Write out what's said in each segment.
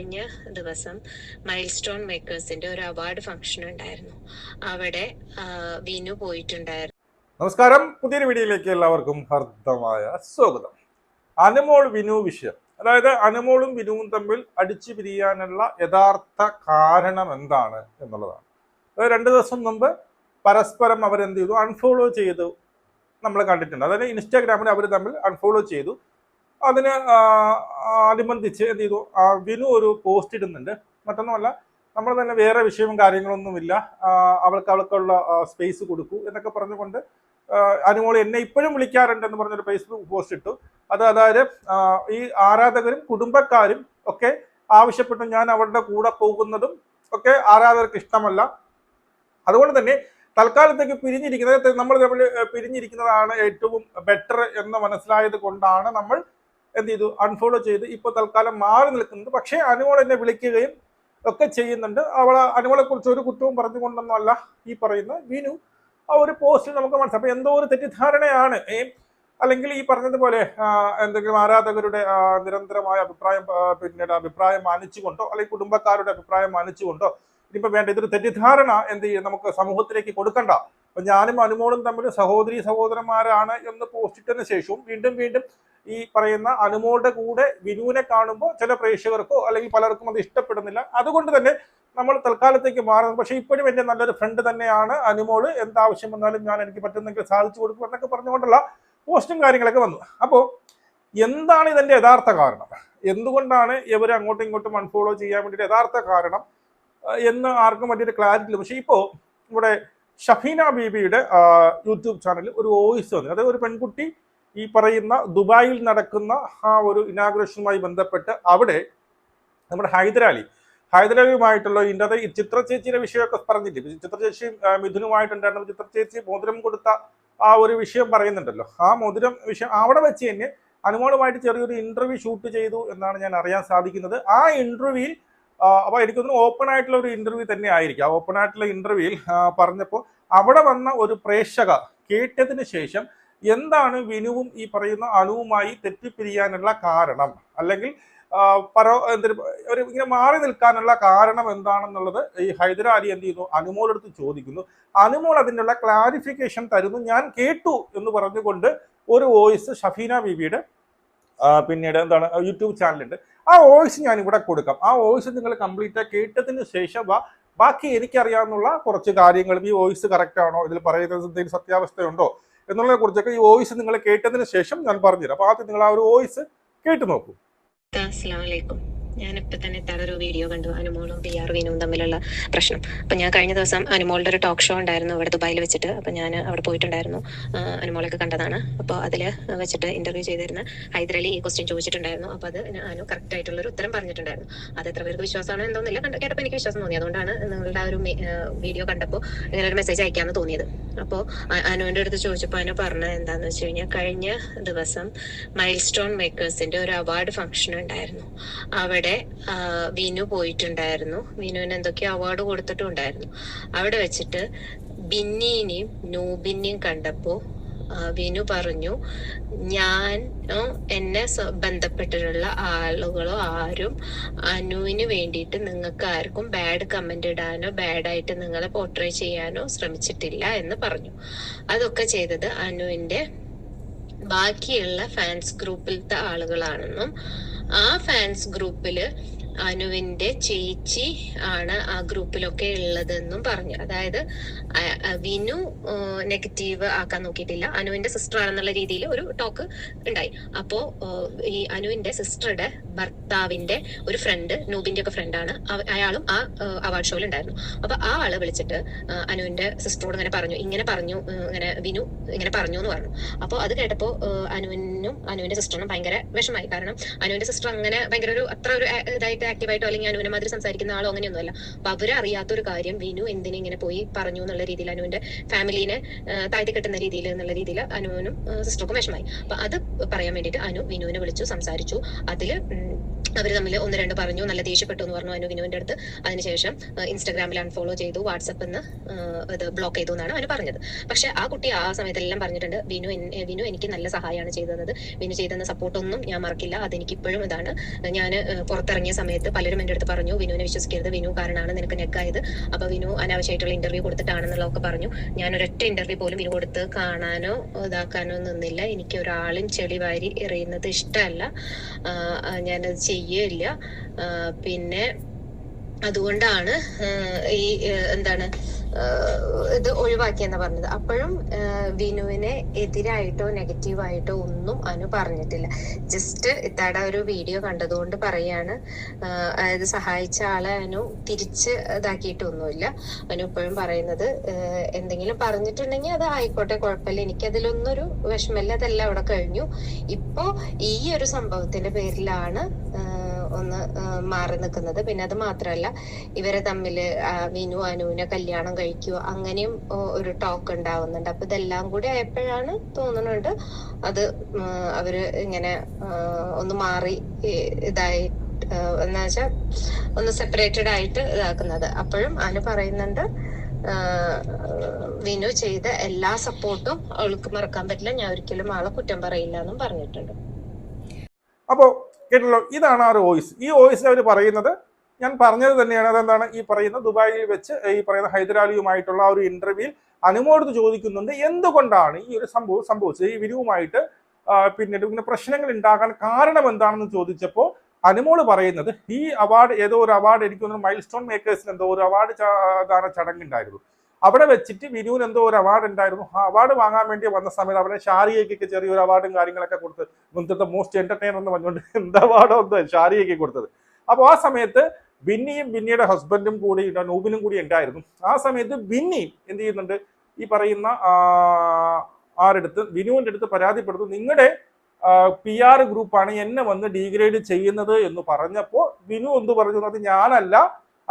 കഴിഞ്ഞ ദിവസം mile stone മേക്കേഴ്സിന്റെ ഒരു അവാർഡ് ഫംഗ്ഷൻ ഉണ്ടായിരുന്നു. അവിടെ വിനു പോയിട്ടുണ്ടായിരുന്നു. നമസ്കാരം. പുതിയൊരു വീഡിയോയിലേക്ക് എല്ലാവർക്കും ഹർദ്ദമായ സ്വാഗതം. അനുമോൾ വിനു വിഷയം. അതായത് അനുമോളും വിനുവും തമ്മിൽ അടിച്ചു പിരിയാനുള്ള യഥാർത്ഥ കാരണം എന്താണ് എന്നുള്ളതാണ്. അതായത് രണ്ട് ദിവസം മുമ്പ് പരസ്പരം അവരെന്ത് ചെയ്തു? അൺഫോളോ ചെയ്തു. നമ്മൾ കണ്ടിട്ടുണ്ട്. അതായത് ഇൻസ്റ്റാഗ്രാമിൽ അവർ തമ്മിൽ അൺഫോളോ ചെയ്തു. അതിന് അനുബന്ധിച്ച് എന്ത് ചെയ്തു? വിനു ഒരു പോസ്റ്റ് ഇടുന്നുണ്ട്. മറ്റൊന്നുമല്ല നമ്മൾ തന്നെ വേറെ വിഷയവും കാര്യങ്ങളൊന്നുമില്ല. അവൾക്ക് അവൾക്കുള്ള സ്പേസ് കൊടുക്കൂ എന്നൊക്കെ പറഞ്ഞുകൊണ്ട് അനുമോൾ എന്നെ ഇപ്പോഴും വിളിക്കാറുണ്ട് എന്ന് പറഞ്ഞൊരു ഫേസ്ബുക്ക് പോസ്റ്റ് ഇട്ടു. അത് അതായത് ഈ ആരാധകരും കുടുംബക്കാരും ഒക്കെ ആവശ്യപ്പെട്ടു ഞാൻ അവരുടെ കൂടെ പോകുന്നതും ഒക്കെ ആരാധകർക്ക് ഇഷ്ടമല്ല. അതുകൊണ്ട് തന്നെ തൽക്കാലത്തേക്ക് പിരിഞ്ഞിരിക്കുന്നത് നമ്മൾ തമ്മിൽ പിരിഞ്ഞിരിക്കുന്നതാണ് ഏറ്റവും ബെറ്റർ എന്ന് മനസ്സിലായത് കൊണ്ടാണ് നമ്മൾ എന്ത് ചെയ്തു അൺഫോളോ ചെയ്ത്. ഇപ്പോൾ തൽക്കാലം മാറി നിൽക്കുന്നുണ്ട്. പക്ഷേ അനുമോൾ എന്നെ വിളിക്കുകയും ഒക്കെ ചെയ്യുന്നുണ്ട്. അവൾ അനുമോളെ കുറിച്ച് ഒരു കുറ്റവും പറഞ്ഞുകൊണ്ടൊന്നുമല്ല ഈ പറയുന്ന വിനു. ആ ഒരു പോസ്റ്റിൽ നമുക്ക് മനസ്സിലാക്കാം അപ്പൊ എന്തോ ഒരു തെറ്റിദ്ധാരണയാണ്. അല്ലെങ്കിൽ ഈ പറഞ്ഞതുപോലെ എന്തെങ്കിലും ആരാധകരുടെ നിരന്തരമായ അഭിപ്രായം പിന്നീട് അഭിപ്രായം മാനിച്ചുകൊണ്ടോ അല്ലെങ്കിൽ കുടുംബക്കാരുടെ അഭിപ്രായം മാനിച്ചുകൊണ്ടോ ഇനിയിപ്പോ വേണ്ട ഇതൊരു തെറ്റിദ്ധാരണ എന്ത് ചെയ്യും? നമുക്ക് സമൂഹത്തിലേക്ക് കൊടുക്കണ്ട. അപ്പൊ ഞാനും അനുമോളും തമ്മിൽ സഹോദരി സഹോദരന്മാരാണ് എന്ന് പോസ്റ്റിട്ടതിന് ശേഷവും വീണ്ടും വീണ്ടും ഈ പറയുന്ന അനുമോളുടെ കൂടെ വിനുവിനെ കാണുമ്പോൾ ചില പ്രേക്ഷകർക്കോ അല്ലെങ്കിൽ പലർക്കും അത് ഇഷ്ടപ്പെടുന്നില്ല. അതുകൊണ്ട് തന്നെ നമ്മൾ തൽക്കാലത്തേക്ക് മാറുന്നത് പക്ഷേ ഇപ്പോഴും എന്റെ നല്ലൊരു ഫ്രണ്ട് തന്നെയാണ് അനുമോൾ. എന്താവശ്യം വന്നാലും ഞാൻ എനിക്ക് പറ്റുന്നെങ്കിൽ സാധിച്ചു കൊടുക്കും എന്നൊക്കെ പറഞ്ഞുകൊണ്ടുള്ള പോസ്റ്റും കാര്യങ്ങളൊക്കെ വന്നു. അപ്പോൾ എന്താണ് ഇതിന്റെ യഥാർത്ഥ കാരണം? എന്തുകൊണ്ടാണ് ഇവർ അങ്ങോട്ടും ഇങ്ങോട്ടും അൺഫോളോ ചെയ്യാൻ വേണ്ടിയിട്ട് യഥാർത്ഥ കാരണം? എന്ന് ആർക്കും വലിയൊരു ക്ലാരിറ്റി ഇല്ല. പക്ഷേ ഇപ്പോൾ ഇവിടെ ഷഫീന ബീബിയുടെ യൂട്യൂബ് ചാനലിൽ ഒരു വോയിസ് വന്നു. അതായത് ഒരു പെൺകുട്ടി ഈ പറയുന്ന ദുബായിൽ നടക്കുന്ന ആ ഒരു ഇനാഗ്രേഷനുമായി ബന്ധപ്പെട്ട് അവിടെ നമ്മുടെ ഹൈദരാലി ഹൈദരാലിയുമായിട്ടുള്ള ഇതിന്റെ ഈ ചിത്ര ചേച്ചിയുടെ വിഷയമൊക്കെ പറഞ്ഞിട്ട് ചിത്ര ചേച്ചി മിഥുനുമായിട്ടുണ്ടായിരുന്ന ചിത്ര ചേച്ചി മോതിരം കൊടുത്ത ആ ഒരു വിഷയം പറയുന്നുണ്ടല്ലോ. ആ മോതിരം വിഷയം അവിടെ വെച്ച് തന്നെ അനുമോളുമായിട്ട് ചെറിയൊരു ഇന്റർവ്യൂ ഷൂട്ട് ചെയ്തു എന്നാണ് ഞാൻ അറിയാൻ സാധിക്കുന്നത്. ആ ഇന്റർവ്യൂവിൽ അപ്പൊ എനിക്കൊന്ന് ഓപ്പൺ ആയിട്ടുള്ള ഒരു ഇന്റർവ്യൂ തന്നെ ആയിരിക്കും. ആ ഓപ്പൺ ആയിട്ടുള്ള ഇന്റർവ്യൂവിൽ പറഞ്ഞപ്പോൾ അവിടെ വന്ന ഒരു പ്രേക്ഷക കേട്ടതിന് ശേഷം എന്താണ് വിനുവും ഈ പറയുന്ന അണുവുമായി തെറ്റിപ്പിരിയാനുള്ള കാരണം? അല്ലെങ്കിൽ പരോ എന്തൊരു ഒരു ഇങ്ങനെ മാറി നിൽക്കാനുള്ള കാരണം എന്താണെന്നുള്ളത് ഈ ഹൈദരാലി എന്ത് ചെയ്യുന്നു? അനുമോളെടുത്ത് ചോദിക്കുന്നു. അനുമോൾ അതിനുള്ള ക്ലാരിഫിക്കേഷൻ തരുന്നു. ഞാൻ കേട്ടു എന്ന് പറഞ്ഞുകൊണ്ട് ഒരു വോയിസ് ഷഫീന ബിബിയുടെ പിന്നീട് എന്താണ് യൂട്യൂബ് ചാനലുണ്ട് ആ വോയിസ് ഞാൻ ഇവിടെ കൊടുക്കാം. ആ വോയിസ് നിങ്ങൾ കംപ്ലീറ്റ് കേട്ടതിന് ശേഷം ബാക്കി എനിക്കറിയാവുന്ന കുറച്ച് കാര്യങ്ങളും ഈ വോയിസ് കറക്റ്റ് ആണോ? ഇതിൽ പറയുന്നത് എന്തെങ്കിലും സത്യാവസ്ഥയുണ്ടോ? എന്നുള്ളതിനെ കുറിച്ചൊക്കെ ഈ വോയിസ് നിങ്ങൾ കേട്ടതിന് ശേഷം ഞാൻ പറഞ്ഞുതരാം. അപ്പൊ ആദ്യം നിങ്ങൾ ആ ഒരു വോയിസ് കേട്ടു നോക്കൂ. അസ്സലാമു അലൈക്കും. ഞാനിപ്പോ തന്നെ ഇത്താടെ ഒരു വീഡിയോ കണ്ടു. അനുമോളും പി ആർ വിനുവും തമ്മിലുള്ള പ്രശ്നം. അപ്പൊ ഞാൻ കഴിഞ്ഞ ദിവസം അനുമോളുടെ ഒരു ടോക്ക് ഷോ ഉണ്ടായിരുന്നു അവിടെ ദുബായിൽ വെച്ചിട്ട്. അപ്പൊ ഞാൻ അവിടെ പോയിട്ടുണ്ടായിരുന്നു. അനുമോളൊക്കെ കണ്ടതാണ്. അപ്പോൾ അതിൽ വെച്ചിട്ട് ഇന്റർവ്യൂ ചെയ്തിരുന്ന ഹൈദരലി ഈ ക്വസ്റ്റ്യൻ ചോദിച്ചിട്ടുണ്ടായിരുന്നു. അപ്പൊ അത് അനു കറക്റ്റ് ആയിട്ടുള്ള ഒരു ഉത്തരം പറഞ്ഞിട്ടുണ്ടായിരുന്നു. അത് എത്ര പേർക്ക് വിശ്വാസമാണ് എന്തോന്നില്ല. കണ്ട കേട്ടപ്പോൾ എനിക്ക് വിശ്വാസം തോന്നി. അതുകൊണ്ടാണ് നിങ്ങളുടെ ആ ഒരു വീഡിയോ കണ്ടപ്പോൾ ഇങ്ങനെ ഒരു മെസ്സേജ് അയക്കാമെന്ന് തോന്നിയത്. അപ്പോൾ അനുവിന്റെ അടുത്ത് ചോദിച്ചപ്പോൾ അനു പറഞ്ഞത് എന്താന്ന് വെച്ച് കഴിഞ്ഞാൽ കഴിഞ്ഞ ദിവസം മൈൽ സ്റ്റോൺ മേക്കേഴ്സിന്റെ ഒരു അവാർഡ് ഫംഗ്ഷൻ ഉണ്ടായിരുന്നു. അവിടെ ആ, വിനു പോയിട്ടുണ്ടായിരുന്നു. വിനുവിന് എന്തൊക്കെയോ അവാർഡ് കൊടുത്തിട്ടുണ്ടായിരുന്നു അവിടെ വെച്ചിട്ട് ബിന്നീനെയും നൂബിനെയും കണ്ടപ്പോ വിനു പറഞ്ഞു ഞാൻ എന്നെ ബന്ധപ്പെട്ടിട്ടുള്ള ആളുകളോ ആരും അനുവിന് വേണ്ടിയിട്ട് നിങ്ങൾക്ക് ആർക്കും ബാഡ് കമന്റ് ഇടാനോ ബാഡായിട്ട് നിങ്ങളെ പോർട്രേ ചെയ്യാനോ ശ്രമിച്ചിട്ടില്ല എന്ന് പറഞ്ഞു. അതൊക്കെ ചെയ്തത് അനുവിന്റെ ബാക്കിയുള്ള ഫാൻസ് ഗ്രൂപ്പിലത്തെ ആളുകളാണെന്നും ആ ഫാൻസ് ഗ്രൂപ്പിൽ അനുവിന്റെ ചേച്ചി ആണ് ആ ഗ്രൂപ്പിലൊക്കെ ഉള്ളതെന്നും പറഞ്ഞു. അതായത് വിനു നെഗറ്റീവ് ആക്കാൻ നോക്കിയിട്ടില്ല. അനുവിന്റെ സിസ്റ്റർ ആണെന്നുള്ള രീതിയിൽ ഒരു ടോക്ക് ഉണ്ടായി. അപ്പോ ഈ അനുവിന്റെ സിസ്റ്ററുടെ ഭർത്താവിന്റെ ഒരു ഫ്രണ്ട് നൂബിന്റെ ഒക്കെ ഫ്രണ്ടാണ് അയാളും ആ അവാർഡ് ഷോയിൽ ഉണ്ടായിരുന്നു. അപ്പൊ ആ ആൾ വിളിച്ചിട്ട് അനുവിന്റെ സിസ്റ്ററോട് ഇങ്ങനെ പറഞ്ഞു ഇങ്ങനെ പറഞ്ഞു ഇങ്ങനെ വിനു ഇങ്ങനെ പറഞ്ഞു എന്ന് പറഞ്ഞു. അപ്പോൾ അത് കേട്ടപ്പോ ഏഹ്, അനുവിനും അനുവിന്റെ സിസ്റ്ററിനും ഭയങ്കര വിഷമായി കാരണം അനുവിന്റെ സിസ്റ്റർ അങ്ങനെ ഭയങ്കര ഒരു അത്ര ഒരു ഇതായിട്ട് ആക്റ്റീവായിട്ടോ അല്ലെങ്കിൽ അനുവിനെ മാതിരി സംസാരിക്കുന്ന ആളോ അങ്ങനെയൊന്നുമല്ല. അപ്പൊ അവർ അറിയാത്തൊരു കാര്യം വിനു എന്തിനെ ഇങ്ങനെ പോയി പറഞ്ഞു എന്നുള്ള രീതിയിൽ അനുവിന്റെ ഫാമിലിനെ താഴ്ത്തി കെട്ടുന്ന രീതിയിൽ എന്നുള്ള രീതിയിൽ അനുവിനും സിസ്റ്റർക്കും വിഷമായി അപ്പൊ അത് പറയാൻ വേണ്ടിയിട്ട് അനു വിനുവിനെ വിളിച്ചു സംസാരിച്ചു. അതിൽ ഉം, അവർ തമ്മിൽ ഒന്ന് രണ്ട് പറഞ്ഞു നല്ല ദേഷ്യപ്പെട്ടു എന്ന് പറഞ്ഞു അനു വിനുവിന്റെ അടുത്ത്. അതിനുശേഷം ഇൻസ്റ്റാഗ്രാമിൽ അൺഫോളോ ചെയ്തു വാട്സപ്പിൽ നിന്ന് ഇത് ബ്ലോക്ക് ചെയ്തു എന്നാണ് അവന് പറഞ്ഞത്. പക്ഷെ ആ കുട്ടി ആ സമയത്തെല്ലാം പറഞ്ഞിട്ടുണ്ട് വിനു വിനു എനിക്ക് നല്ല സഹായമാണ് ചെയ്തത്. വിനു ചെയ്തെന്ന സപ്പോർട്ടൊന്നും ഞാൻ മറക്കില്ല. അതെനിക്ക് ഇപ്പോഴും ഇതാണ് ഞാൻ പുറത്തിറങ്ങിയ സമയത്ത് പലരും എന്റെ അടുത്ത് പറഞ്ഞു വിനുവിനെ വിശ്വസിക്കരുത്. വിനു കാരണമാണ് നിനക്ക് നെക്കായത് അപ്പൊ വിനു അനാവശ്യമായിട്ടുള്ള ഇന്റർവ്യൂ കൊടുത്തിട്ടാണെന്നുള്ളതൊക്കെ പറഞ്ഞു. ഞാൻ ഒരൊറ്റ ഇന്റർവ്യൂ പോലും വിനു കൊടുത്ത് കാണാനോ ഇതാക്കാനോ നിന്നില്ല. എനിക്ക് ഒരാളും ചെളി വാരി എറിയുന്നത് ഇഷ്ടമല്ല. ഞാനത് ചെയ്യേയില്ല ആഹ് പിന്നെ അതുകൊണ്ടാണ് ഈ എന്താണ് ഇത് ഒഴിവാക്കിയെന്ന് പറഞ്ഞത്. അപ്പോഴും വിനുവിനെ എതിരായിട്ടോ നെഗറ്റീവായിട്ടോ ഒന്നും അനു പറഞ്ഞിട്ടില്ല. ജസ്റ്റ് ഇത്താടെ ഒരു വീഡിയോ കണ്ടതുകൊണ്ട് പറയാണ്. അതായത് സഹായിച്ച ആളെ അനു തിരിച്ച് ഇതാക്കിയിട്ടൊന്നുമില്ല. അനു ഇപ്പോഴും പറയുന്നത് എന്തെങ്കിലും പറഞ്ഞിട്ടുണ്ടെങ്കിൽ അത് ആയിക്കോട്ടെ കുഴപ്പമില്ല. എനിക്കതിലൊന്നൊരു വിഷമമില്ല. അതെല്ലാം അവിടെ കഴിഞ്ഞു. ഇപ്പോ ഈ ഒരു സംഭവത്തിന്റെ പേരിലാണ് ഒന്ന് മാറി നിൽക്കുന്നത് പിന്നെ അത് മാത്രമല്ല ഇവരെ തമ്മിൽ വിനു അനുവിനെ കല്യാണം കഴിക്കുക അങ്ങനെയും ഒരു ടോക്ക് ഉണ്ടാവുന്നുണ്ട്. അപ്പൊ ഇതെല്ലാം കൂടി ആയപ്പോഴാണ് തോന്നുന്നുണ്ട് അത് അവർ ഇങ്ങനെ ഒന്ന് മാറി ഇതായി എന്ന് ഒന്ന് സെപ്പറേറ്റഡ് ആയിട്ട് ഇതാക്കുന്നത്. അപ്പോഴും അനു പറയുന്നുണ്ട് വിനു ചെയ്ത എല്ലാ സപ്പോർട്ടും അവൾക്ക് മറക്കാൻ പറ്റില്ല. ഞാൻ ഒരിക്കലും ആളെ കുറ്റം പറയില്ല എന്നും പറഞ്ഞിട്ടുണ്ട്. അപ്പോൾ കേട്ടല്ലോ ഇതാണ് ആ ഒരു വോയിസ്. ഈ വോയിസിൽ അവർ പറയുന്നത് ഞാൻ പറഞ്ഞത് തന്നെയാണ്. അതെന്താണ്? ഈ പറയുന്ന ദുബായിൽ വെച്ച് ഈ പറയുന്ന ഹൈദരാലിയുമായിട്ടുള്ള ഒരു ഇന്റർവ്യൂവിൽ അനുമോടുത്ത് ചോദിക്കുന്നുണ്ട് എന്തുകൊണ്ടാണ് ഈ ഒരു സംഭവം സംഭവിച്ചത്? ഈ വിരിവുമായിട്ട് പിന്നീട് ഇങ്ങനെ പ്രശ്നങ്ങൾ ഉണ്ടാകാൻ കാരണം എന്താണെന്ന് ചോദിച്ചപ്പോൾ അനുമോൾ പറയുന്നത് ഈ അവാർഡ് ഏതോ ഒരു അവാർഡ് എനിക്ക് തോന്നുന്നു മൈൽ സ്റ്റോൺ മേക്കേഴ്സിന് എന്തോ ഒരു അവാർഡ് ചടങ്ങുണ്ടായിരുന്നു അവിടെ വെച്ചിട്ട് വിനുവിന് എന്തോ ഒരു അവാർഡ് ഉണ്ടായിരുന്നു. ആ അവാർഡ് വാങ്ങാൻ വേണ്ടി വന്ന സമയത്ത് അവിടെ ഷാരിയയ്ക്കൊക്കെ ചെറിയൊരു അവാർഡും കാര്യങ്ങളൊക്കെ കൊടുത്ത് മുൻപത്തെ മോസ്റ്റ് എന്റർടൈനർ എന്ന് പറഞ്ഞുകൊണ്ട് എന്ത് അവാർഡോ എന്തോ ഷാരിയയ്ക്ക് കൊടുത്തത്. അപ്പോൾ ആ സമയത്ത് ബിന്നിയും ബിന്നിയുടെ ഹസ്ബൻഡും കൂടി നൂബിനും കൂടി ഉണ്ടായിരുന്നു. ആ സമയത്ത് ബിന്നി എന്ത് ചെയ്യുന്നുണ്ട്? ഈ പറയുന്ന ആരെടുത്ത് വിനുവിന്റെ അടുത്ത് പരാതിപ്പെടുത്തു നിങ്ങളുടെ പി ആർ ഗ്രൂപ്പാണ് എന്നെ വന്ന് ഡീഗ്രേഡ് ചെയ്യുന്നത് എന്ന് പറഞ്ഞപ്പോൾ വിനു എന്ത് പറഞ്ഞു? അത് ഞാനല്ല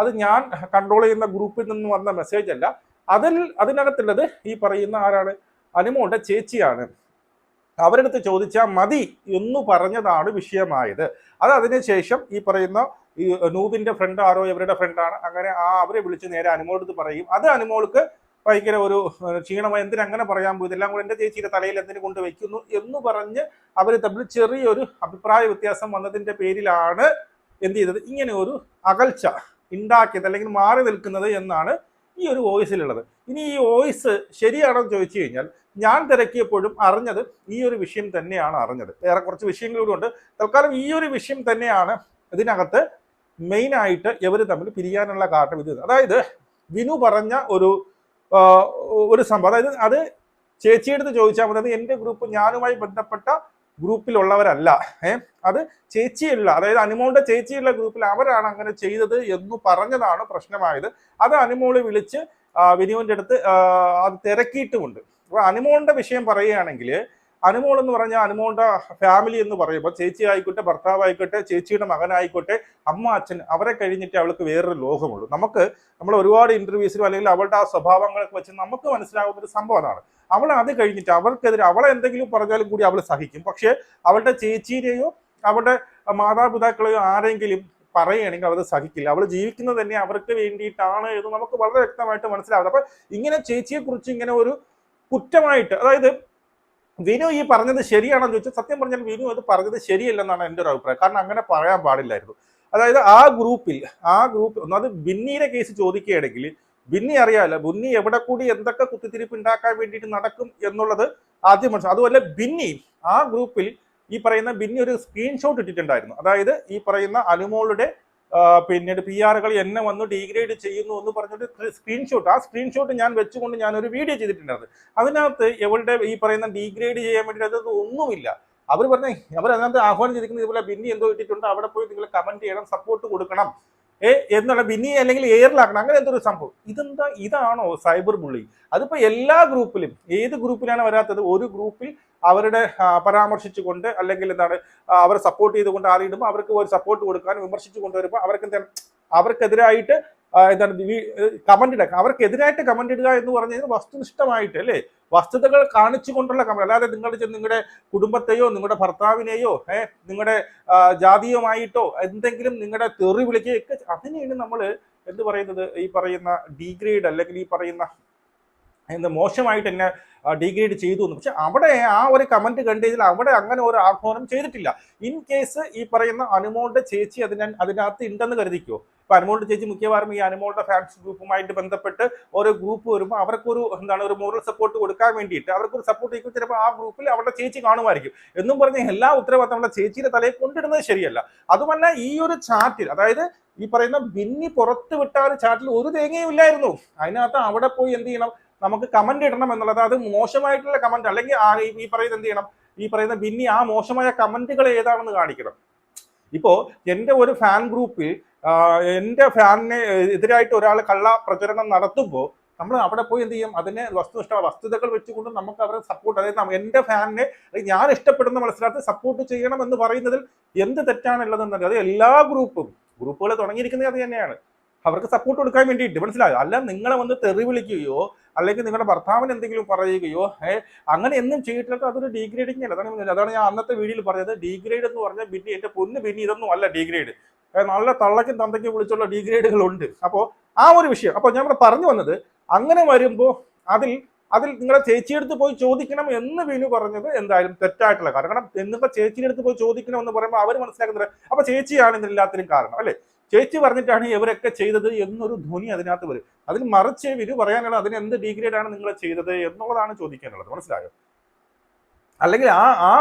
അത് ഞാൻ കൺട്രോൾ ചെയ്യുന്ന ഗ്രൂപ്പിൽ നിന്ന് വന്ന മെസ്സേജ് അല്ല. അതിൽ അതിനകത്തുള്ളത് ഈ പറയുന്ന ആരാണ്? അനുമോളുടെ ചേച്ചിയാണ്. അവരടുത്ത് ചോദിച്ചാൽ മതി എന്ന് പറഞ്ഞതാണ് വിഷയമായത്. അത് അതിനുശേഷം ഈ പറയുന്ന ഈ നൂബിന്റെ ഫ്രണ്ട് ആരോ ഇവരുടെ ഫ്രണ്ടാണ് അങ്ങനെ ആ അവരെ വിളിച്ച് നേരെ അനുമോളടുത്ത് പറയും. അത് അനുമോൾക്ക് ഭയങ്കര ഒരു ക്ഷീണമായി എന്തിനു അങ്ങനെ പറയാൻ പോയി ഇതെല്ലാം കൂടെ എന്റെ ചേച്ചിയുടെ തലയിൽ എന്തിനു കൊണ്ട് വെക്കുന്നു എന്ന് പറഞ്ഞ് അവർ തമ്മിൽ ചെറിയൊരു അഭിപ്രായ വ്യത്യാസം വന്നതിന്റെ പേരിലാണ് എന്ത് ചെയ്തത്? ഇങ്ങനെ ഒരു അകൽച്ച ഉണ്ടാക്കിയത് അല്ലെങ്കിൽ മാറി നിൽക്കുന്നത് എന്നാണ് ഈ ഒരു വോയിസിലുള്ളത്. ഇനി ഈ വോയിസ് ശരിയാണോ എന്ന് ചോദിച്ചു കഴിഞ്ഞാൽ ഞാൻ തിരക്കിയപ്പോഴും അറിഞ്ഞത് ഈ ഒരു വിഷയം തന്നെയാണ് അറിഞ്ഞത്. വേറെ കുറച്ച് വിഷയങ്ങളൂടെ ഉണ്ട്. തൽക്കാലം ഈ ഒരു വിഷയം തന്നെയാണ് ഇതിനകത്ത് മെയിൻ ആയിട്ട് ഇവർ തമ്മിൽ പിരിയാനുള്ള കാരണം ഇത്. അതായത് വിനു പറഞ്ഞ ഒരു ഒരു സംഭവം. അതായത് അത് ചേച്ചിയെടുത്ത് ചോദിച്ചാൽ മതി. എന്റെ ഗ്രൂപ്പ് ഞാനുമായി ബന്ധപ്പെട്ട ഗ്രൂപ്പിലുള്ളവരല്ല. ഏ? അത് ചേച്ചിയുള്ള അതായത് അനുമോളുടെ ചേച്ചിയുള്ള ഗ്രൂപ്പിൽ അവരാണ് അങ്ങനെ ചെയ്തത് എന്ന് പറഞ്ഞതാണ് പ്രശ്നമായത്. അത് അനുമോൾ വിളിച്ച് വിനുവിന്റെ അടുത്ത് അത് തിരക്കിയിട്ടുമുണ്ട്. അപ്പൊ അനുമോളിന്റെ വിഷയം പറയുകയാണെങ്കിൽ അനുമോൾ എന്ന് പറഞ്ഞാൽ അനുമോളുടെ ഫാമിലി എന്ന് പറയുമ്പോൾ ചേച്ചി ആയിക്കോട്ടെ ഭർത്താവ് ആയിക്കോട്ടെ ചേച്ചിയുടെ മകനായിക്കോട്ടെ അമ്മ അച്ഛൻ അവരെ കഴിഞ്ഞിട്ട് അവൾക്ക് വേറൊരു ലോകമുള്ളൂ. നമുക്ക് നമ്മൾ ഒരുപാട് ഇന്റർവ്യൂസിലും അല്ലെങ്കിൽ അവളുടെ ആ സ്വഭാവങ്ങളൊക്കെ വെച്ച് നമുക്ക് മനസ്സിലാവുന്ന ഒരു സംഭവമാണ് അവൾ അത് കഴിഞ്ഞിട്ട് അവൾക്കെതിരെ അവളെ എന്തെങ്കിലും പറഞ്ഞാലും കൂടി അവൾ സഹിക്കും. പക്ഷേ അവളുടെ ചേച്ചീനെയോ അവളുടെ മാതാപിതാക്കളെയോ ആരെങ്കിലും പറയുകയാണെങ്കിൽ അവർ സഹിക്കില്ല. അവൾ ജീവിക്കുന്നത് തന്നെ അവർക്ക് വേണ്ടിയിട്ടാണ് എന്ന് നമുക്ക് വളരെ വ്യക്തമായിട്ട് മനസ്സിലാവുന്നത്. അപ്പൊ ഇങ്ങനെ ചേച്ചിയെ കുറിച്ച് ഇങ്ങനെ ഒരു കുറ്റമായിട്ട് അതായത് വിനു ഈ പറഞ്ഞത് ശരിയാണെന്ന് ചോദിച്ചാൽ സത്യം പറഞ്ഞാൽ വിനു അത് പറഞ്ഞത് ശരിയല്ലെന്നാണ് എന്റെ ഒരു അഭിപ്രായം. കാരണം അങ്ങനെ പറയാൻ പാടില്ലായിരുന്നു. അതായത് ആ ഗ്രൂപ്പിൽ ആ ഗ്രൂപ്പ് ഒന്നത് ബിന്നിയുടെ കേസ് ചോദിക്കുകയാണെങ്കിൽ ബിന്നി അറിയാമല്ല ബിന്നി എവിടെ കൂടി എന്തൊക്കെ കുത്തിത്തിരിപ്പ് ഉണ്ടാക്കാൻ വേണ്ടിയിട്ട് നടക്കും എന്നുള്ളത് ആദ്യം മനസ്സിലാക്കും അതുപോലെ ബിന്നി ആ ഗ്രൂപ്പിൽ ഈ പറയുന്ന ബിന്നി ഒരു സ്ക്രീൻഷോട്ട് ഇട്ടിട്ടുണ്ടായിരുന്നു. അതായത് ഈ പറയുന്ന അനുമോളുടെ പിന്നീട് പി ആറുകൾ എന്നെ വന്ന് ഡീഗ്രേഡ് ചെയ്യുന്നു എന്ന് പറഞ്ഞിട്ട് സ്ക്രീൻഷോട്ട് ആ സ്ക്രീൻഷോട്ട് ഞാൻ വെച്ചുകൊണ്ട് ഞാൻ ഒരു വീഡിയോ ചെയ്തിട്ടുണ്ടായിരുന്നു. അതിനകത്ത് എവളുടെ ഈ പറയുന്ന ഡീഗ്രേഡ് ചെയ്യാൻ വേണ്ടി അത് ഒന്നുമില്ല. അവർ പറഞ്ഞ അവർ അതിനകത്ത് ആഹ്വാനം ചെയ്തിരിക്കുന്നത് ഇതുപോലെ ബിന്നി എന്തോ ഇട്ടിട്ടുണ്ട്. അവിടെ പോയി നിങ്ങൾ കമന്റ് ചെയ്യണം സപ്പോർട്ട് കൊടുക്കണം. എന്നുള്ള ബിന്നി അല്ലെങ്കിൽ എയറിലാക്കണം അങ്ങനെ എന്തൊരു സംഭവം? ഇതെന്താ ഇതാണോ സൈബർ ബുള്ളി? അതിപ്പോ എല്ലാ ഗ്രൂപ്പിലും ഏത് ഗ്രൂപ്പിലാണ് വരാത്തത്? ഒരു ഗ്രൂപ്പിൽ അവരുടെ പരാമർശിച്ചുകൊണ്ട് അല്ലെങ്കിൽ എന്താണ് അവരെ സപ്പോർട്ട് ചെയ്തുകൊണ്ട് ആറിയിടുമ്പോൾ അവർക്ക് ഒരു സപ്പോർട്ട് കൊടുക്കാൻ വിമർശിച്ചു കൊണ്ടുവരുമ്പോൾ അവർക്ക് എന്താണ് അവർക്കെതിരായിട്ട് എന്താണ് കമന്റ് ഇടുക. അവർക്കെതിരായിട്ട് കമന്റ് ഇടുക എന്ന് പറഞ്ഞു കഴിഞ്ഞാൽ വസ്തുനിഷ്ഠമായിട്ട് അല്ലേ? വസ്തുതകൾ കാണിച്ചു കൊണ്ടുള്ള കമന്റ് അല്ലാതെ ചെന്ന് നിങ്ങളുടെ കുടുംബത്തെയോ നിങ്ങളുടെ ഭർത്താവിനെയോ ഏഹ് നിങ്ങളുടെ ജാതീയമായിട്ടോ എന്തെങ്കിലും നിങ്ങളുടെ തെറി വിളിക്കുകയൊക്കെ അതിനെയാണ് നമ്മൾ എന്ത് പറയുന്നത്? ഈ പറയുന്ന ഡിഗ്രേഡ് അല്ലെങ്കിൽ ഈ പറയുന്ന എന്ത് മോശമായിട്ട് എന്നെ ഡിഗ്രേഡ് ചെയ്തു എന്ന്. പക്ഷെ അവിടെ ആ ഒരു കമന്റ് കണ്ടു കഴിഞ്ഞാൽ അവിടെ അങ്ങനെ ഒരു ആഹ്വാനം ചെയ്തിട്ടില്ല. ഇൻ കേസ് ഈ പറയുന്ന അനുമോളുടെ ചേച്ചി അതിന അതിനകത്ത് ഉണ്ടെന്ന് കരുതിക്കോ? ഇപ്പൊ അനുമോളുടെ ചേച്ചി മിക്കവാറും ഈ അനുമോളുടെ ഫാൻസ് ഗ്രൂപ്പുമായിട്ട് ബന്ധപ്പെട്ട് ഓരോ ഗ്രൂപ്പ് വരുമ്പോൾ അവർക്കൊരു എന്താണ് ഒരു മോറൽ സപ്പോർട്ട് കൊടുക്കാൻ വേണ്ടിയിട്ട് അവർക്കൊരു സപ്പോർട്ട് ചെയ്യും ചിലപ്പോൾ ആ ഗ്രൂപ്പിൽ അവരുടെ ചേച്ചി കാണുമായിരിക്കും. എന്നും പറഞ്ഞ് എല്ലാ ഉത്തരവാദിത്തം നമ്മുടെ ചേച്ചിയുടെ തലയിൽ കൊണ്ടിടുന്നത് ശരിയല്ല. അതുമല്ല ഈ ഒരു ചാറ്റിൽ അതായത് ഈ പറയുന്ന ബിന്നി പുറത്ത് വിട്ട ഒരു ചാറ്റിൽ ഒരു തേങ്ങയും ഇല്ലായിരുന്നു. അതിനകത്ത് അവിടെ പോയി എന്ത് ചെയ്യണം? നമുക്ക് കമന്റ് ഇടണം എന്നുള്ളത്. അത് മോശമായിട്ടുള്ള കമന്റ് അല്ലെങ്കിൽ ആ ഈ- പറയുന്നത് പറയുന്ന എന്ത് ചെയ്യണം? ഈ പറയുന്ന ബിന്നി ആ മോശമായ കമന്റുകൾ ഏതാണെന്ന് കാണിക്കണം. ഇപ്പോ എന്റെ ഒരു ഫാൻ ഗ്രൂപ്പിൽ ആ, എന്റെ ഫാനിനെ എതിരായിട്ട് ഒരാൾ കള്ള പ്രചരണം നടത്തുമ്പോൾ നമ്മൾ അവിടെ പോയി എന്ത് ചെയ്യും? അതിനെ വസ്തുനിഷ്ഠ വസ്തുതകൾ വെച്ചുകൊണ്ട് നമുക്ക് അവരെ സപ്പോർട്ട് അതായത് എന്റെ ഫാനിനെ ഞാൻ ഇഷ്ടപ്പെടുന്ന മത്സരത്തെ സപ്പോർട്ട് ചെയ്യണം എന്ന് പറയുന്നതിൽ എന്ത് തെറ്റാണുള്ളതെന്നത് അത് എല്ലാ ഗ്രൂപ്പും ഗ്രൂപ്പുകൾ തുടങ്ങിയിരിക്കുന്നത് അത് തന്നെയാണ്. അവർക്ക് സപ്പോർട്ട് കൊടുക്കാൻ വേണ്ടിയിട്ട് മനസ്സിലായോ? അല്ല നിങ്ങളെ വന്ന് തെറി വിളിക്കുകയോ അല്ലെങ്കിൽ നിങ്ങളുടെ ഭർത്താവിന് എന്തെങ്കിലും പറയുകയോ അങ്ങനെ എന്നും ചെയ്തിട്ടില്ല അതൊരു ഡീഗ്രേഡിങ് അല്ല. അതാണ് അതാണ് ഞാൻ അന്നത്തെ വീഡിയോയിൽ പറഞ്ഞത്. ഡിഗ്രേഡ് എന്ന് പറഞ്ഞാൽ ബിന്നി എന്റെ പൊന്ന് ബിന്നി ഇതൊന്നും അല്ല ഡീഗ്രേഡ് നല്ല തള്ളയ്ക്കും തന്തയ്ക്കും വിളിച്ചുള്ള ഡിഗ്രേഡുകൾ ഉണ്ട് അപ്പോൾ ആ ഒരു വിഷയം. അപ്പോൾ ഞാൻ ഇവിടെ പറഞ്ഞു വന്നത് അങ്ങനെ വരുമ്പോൾ അതിൽ അതിൽ നിങ്ങളെ ചേച്ചിയെടുത്ത് പോയി ചോദിക്കണം എന്ന് വിനു പറഞ്ഞത് എന്തായാലും തെറ്റായിട്ടുള്ള കാര്യം കാരണം നിങ്ങളുടെ ചേച്ചിയുടെ അടുത്ത് പോയി ചോദിക്കണം എന്ന് പറയുമ്പോൾ അവർ മനസ്സിലാക്കുന്നത് അപ്പോൾ ചേച്ചിയാണ് ഇതിനെല്ലാത്തിനും കാരണം അല്ലേ? ചേച്ചി പറഞ്ഞിട്ടാണ് ഇവരൊക്കെ ചെയ്തത് എന്നൊരു ധ്വനി അതിനകത്ത് വരും. അതിൽ മറിച്ച് വിനു പറയാനുള്ള അതിന് എന്ത് ഡിഗ്രേഡാണ് നിങ്ങൾ ചെയ്തത് എന്നുള്ളതാണ് ചോദിക്കാനുള്ളത്. മനസ്സിലായോ? അല്ലെങ്കിൽ ആ ആ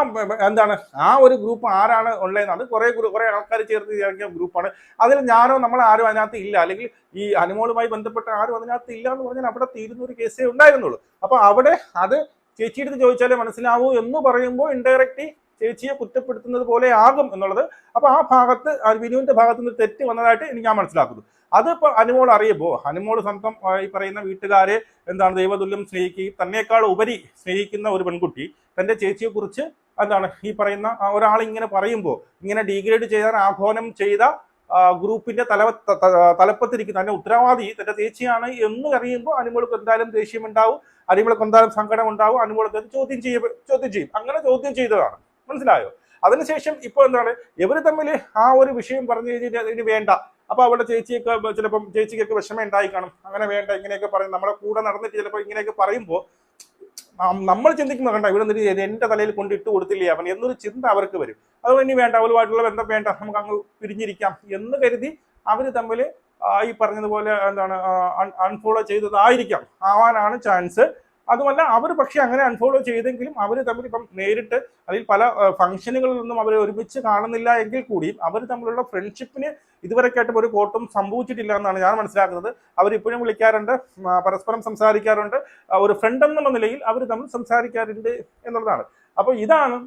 എന്താണ് ആ ഒരു ഗ്രൂപ്പ് ആരാണ് ഉള്ളതെന്ന് അത് കുറേ കുറേ ആൾക്കാർ ചേർത്ത് ഇറങ്ങിയ ഗ്രൂപ്പാണ് അതിൽ ഞാനോ നമ്മൾ ആരും അതിനകത്ത് ഇല്ല. അല്ലെങ്കിൽ ഈ അനുമോളുമായി ബന്ധപ്പെട്ട ആരും അതിനകത്ത് ഇല്ല എന്ന് പറഞ്ഞാൽ അവിടെ തീരുന്ന ഒരു കേസേ ഉണ്ടായിരുന്നുള്ളൂ. അപ്പോൾ അവിടെ അത് ചേച്ചിയുടെ അടുത്ത് ചോദിച്ചാലേ മനസ്സിലാവൂ എന്ന് പറയുമ്പോൾ ഇൻഡയറക്റ്റ് ചേച്ചിയെ കുറ്റപ്പെടുത്തുന്നത് പോലെ ആകും എന്നുള്ളത്. അപ്പോൾ ആ ഭാഗത്ത് ആ വിനുവിന്റെ ഭാഗത്ത് നിന്ന് തെറ്റ് വന്നതായിട്ട് എനിക്ക് ഞാൻ മനസ്സിലാക്കുന്നു. അതിപ്പോ ഹനുമോൾ അറിയുമ്പോൾ ഹനുമോൾ സ്വന്തം ഈ പറയുന്ന വീട്ടുകാരെ എന്താണ് ദൈവതുല്യം സ്നേഹിക്കുകയും തന്നെക്കാൾ ഉപരി സ്നേഹിക്കുന്ന ഒരു പെൺകുട്ടി തന്റെ ചേച്ചിയെ കുറിച്ച് എന്താണ് ഈ പറയുന്ന ഒരാൾ ഇങ്ങനെ പറയുമ്പോൾ ഇങ്ങനെ ഡീഗ്രേഡ് ചെയ്യാൻ ആഹ്വാനം ചെയ്ത ഗ്രൂപ്പിന്റെ തല തലപ്പത്തിരിക്കുന്ന അതിന്റെ ഉത്തരവാദി തന്റെ ചേച്ചിയാണ് എന്ന് അറിയുമ്പോൾ അനുമോൾക്ക് എന്തായാലും ദേഷ്യം ഉണ്ടാവും അനുമോൾക്ക് എന്തായാലും സങ്കടം ഉണ്ടാവും അനുമോൾക്ക് ചോദ്യം ചെയ്യ ചോദ്യം ചെയ്യും. അങ്ങനെ ചോദ്യം ചെയ്തതാണ്. മനസ്സിലായോ? അതിനുശേഷം ഇപ്പോൾ എന്താണ്? ഇവർ തമ്മിൽ ആ ഒരു വിഷയം പറഞ്ഞു കഴിഞ്ഞാൽ ഇനി വേണ്ട. അപ്പൊ അവളുടെ ചേച്ചിയൊക്കെ ചിലപ്പം ചേച്ചിക്കൊക്കെ വിഷമം ഉണ്ടായി കാണും. അങ്ങനെ വേണ്ട ഇങ്ങനെയൊക്കെ പറയും. നമ്മളെ കൂടെ നടന്നിട്ട് ചിലപ്പോൾ ഇങ്ങനെയൊക്കെ പറയുമ്പോൾ നമ്മൾ ചിന്തിക്കുമ്പോൾ കണ്ട ഇവിടെ നിന്ന് എന്റെ തലയിൽ കൊണ്ടിട്ട് കൊടുത്തില്ലേ അവൻ? എന്നൊരു ചിന്ത അവർക്ക് വരും. അതുകൊണ്ട് ഇനി വേണ്ട അവളുമായിട്ടുള്ള ബന്ധം വേണ്ട നമുക്ക് അങ്ങ് പിരിഞ്ഞിരിക്കാം എന്ന് കരുതി അവർ തമ്മിൽ ഈ പറഞ്ഞതുപോലെ എന്താണ് അൺഫോളോ ചെയ്തതായിരിക്കാം. ആവാനാണ് ചാൻസ് അതുമല്ല അവർ പക്ഷേ അങ്ങനെ അൺഫോളോ ചെയ്തെങ്കിലും അവർ തമ്മിൽ ഇപ്പം നേരിട്ട് അതിൽ പല ഫംഗ്ഷനുകളിൽ നിന്നും അവർ ഒരുമിച്ച് കാണുന്നില്ല എങ്കിൽ കൂടിയും അവർ തമ്മിലുള്ള ഫ്രണ്ട്ഷിപ്പിന് ഇതുവരെക്കായിട്ടും ഒരു കോട്ടും സംഭവിച്ചിട്ടില്ല എന്നാണ് ഞാൻ മനസ്സിലാക്കുന്നത്. അവർ ഇപ്പോഴും വിളിക്കാറുണ്ട് പരസ്പരം സംസാരിക്കാറുണ്ട്. ഒരു ഫ്രണ്ട് എന്നുള്ള നിലയിൽ അവർ തമ്മിൽ സംസാരിക്കാറുണ്ട് എന്നുള്ളതാണ്. അപ്പോൾ ഇതാണ്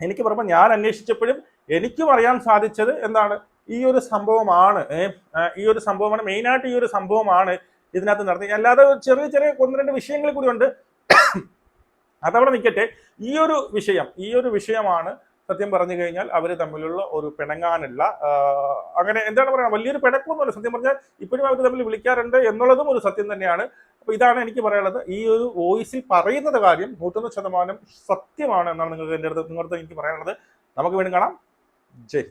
എനിക്ക് പറയുമ്പോൾ ഞാൻ അന്വേഷിച്ചപ്പോഴും എനിക്കും അറിയാൻ സാധിച്ചത് എന്താണ്? ഈ ഒരു സംഭവമാണ് ഈ ഒരു സംഭവമാണ് മെയിനായിട്ട് ഈ ഒരു സംഭവമാണ് ഇതിനകത്ത് നടത്തി. അല്ലാതെ ചെറിയ ചെറിയ ഒന്ന് രണ്ട് വിഷയങ്ങൾ കൂടി ഉണ്ട്. അതവിടെ നിൽക്കട്ടെ ഈ ഒരു വിഷയം ഈ ഒരു വിഷയമാണ് സത്യം പറഞ്ഞു കഴിഞ്ഞാൽ അവർ തമ്മിലുള്ള ഒരു പിണങ്ങാനുള്ള അങ്ങനെ എന്താണ് പറയുക വലിയൊരു പിണക്കൊന്നുമല്ല സത്യം പറഞ്ഞാൽ ഇപ്പോഴും അവർ തമ്മിൽ വിളിക്കാറുണ്ട് എന്നുള്ളതും ഒരു സത്യം തന്നെയാണ്. അപ്പൊ ഇതാണ് എനിക്ക് പറയാനുള്ളത്. ഈ ഒരു വോയിസിൽ പറയുന്നത് കാര്യം നൂറ്റൊന്ന് ശതമാനം സത്യമാണ് എന്നാണ് നിങ്ങൾക്ക് എന്റെ അടുത്ത് നിങ്ങളുടെ അടുത്ത് എനിക്ക് പറയാനുള്ളത്. നമുക്ക് വീണ്ടും കാണാം. ജയ്.